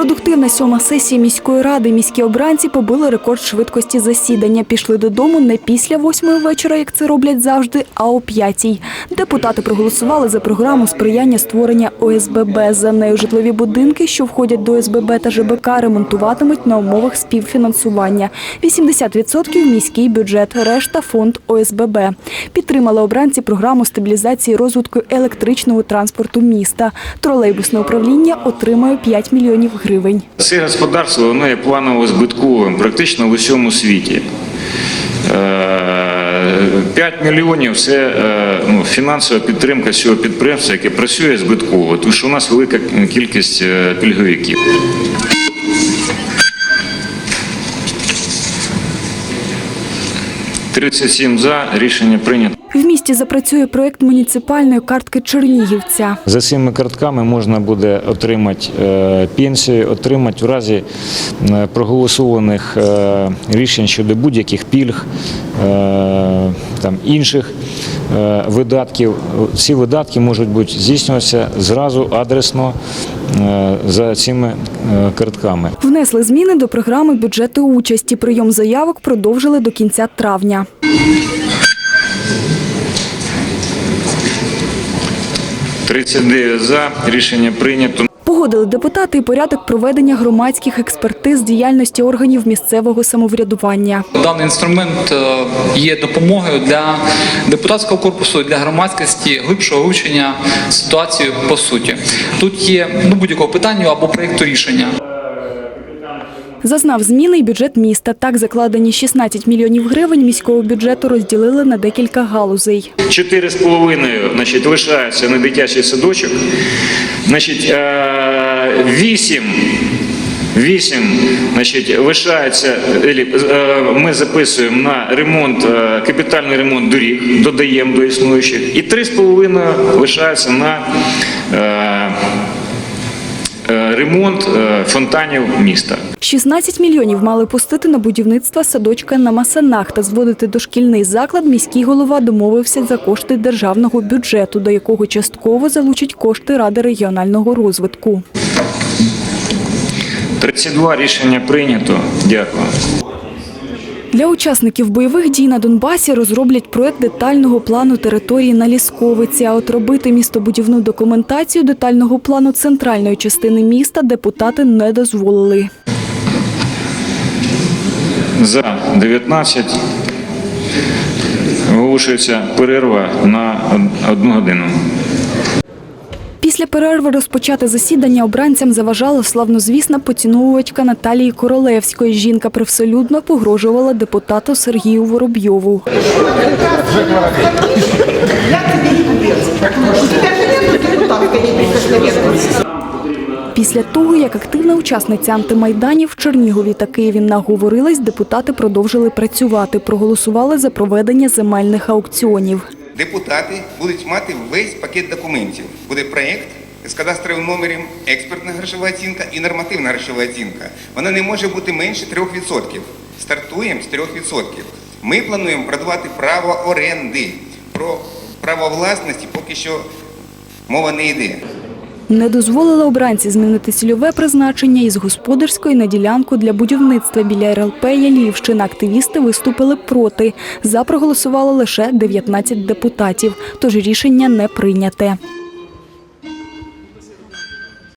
Продуктивна сьома сесія міської ради. Міські обранці побили рекорд швидкості засідання. Пішли додому не після восьмої вечора, як це роблять завжди, а о п'ятій. Депутати проголосували за програму сприяння створення ОСББ. За нею житлові будинки, що входять до ОСББ та ЖБК, ремонтуватимуть на умовах співфінансування. 80% – міський бюджет, решта – фонд ОСББ. Підтримали обранці програму стабілізації розвитку електричного транспорту міста. Тролейбусне управління отримає 5 мільйонів гривень. Це господарство воно є планово збитковим практично в усьому світі. Е, 5 мільйонів це е, ну, фінансова підтримка цього підприємства, яке працює збитково, тому що у нас велика кількість е, пільговиків. «37 за рішення прийнято. В місті запрацює проект муніципальної картки Чернігівця. За цими картками можна буде отримати е, пенсію, отримати в разі е, проголосованих е, рішень щодо будь-яких пільг, там, інших видатків. Ці видатки можуть бути здійснюватися зразу адресно е, за цими е, картками. Внесли зміни до програми бюджету участі. Прийом заявок продовжили до кінця травня. «39 за рішення прийнято. Погодили депутати і порядок проведення громадських експертиз діяльності органів місцевого самоврядування. Даний інструмент е, є допомогою для депутатського корпусу, для громадськості глибшого вивчення ситуації по суті. Тут є ну, будь-якого питання або проєкту рішення. Зазнав зміни й бюджет міста. Так закладені 16 мільйонів гривень міського бюджету розділили на декілька галузей. 4,5 значить, лишаються на дитячий садочок. Значить, е, 8, 8 значить, лишається, е, ми записуємо на ремонт, е, капітальний ремонт доріг, додаємо до існуючих. І 3,5 лишається на е, е, ремонт е, фонтанів міста. 16 мільйонів мали пустити на будівництво садочка на Масанах та зводити дошкільний заклад. Міський голова домовився за кошти державного бюджету, до якого частково залучить кошти Ради регіонального розвитку. 32 рішення прийнято. Дякую. Для учасників бойових дій на Донбасі розроблять проект детального плану території на Лісковиці. А от робити містобудівну документацію детального плану центральної частини міста депутати не дозволили. За 19 оголошується перерва на одну годину. Після перерви розпочати засідання обранцям заважала славнозвісна поціновувачка Наталії Королевської. Жінка привселюдно погрожувала депутату Сергію Воробйову. Після того, як активна учасниця антимайданів в Чернігові та Києві наговорилась, депутати продовжили працювати. Проголосували за проведення земельних аукціонів. Депутати будуть мати весь пакет документів. Буде проєкт з кадастровим номером, експертна грошова оцінка і нормативна грошова оцінка. Вона не може бути менше 3%. Стартуємо з 3%. Ми плануємо продавати право оренди. Про право власності поки що мова не йде. Не дозволили обранці змінити цільове призначення із господарської на ділянку для будівництва біля РЛП Ялівщина. Активісти виступили проти. За проголосувало лише 19 депутатів, тож рішення не прийняте.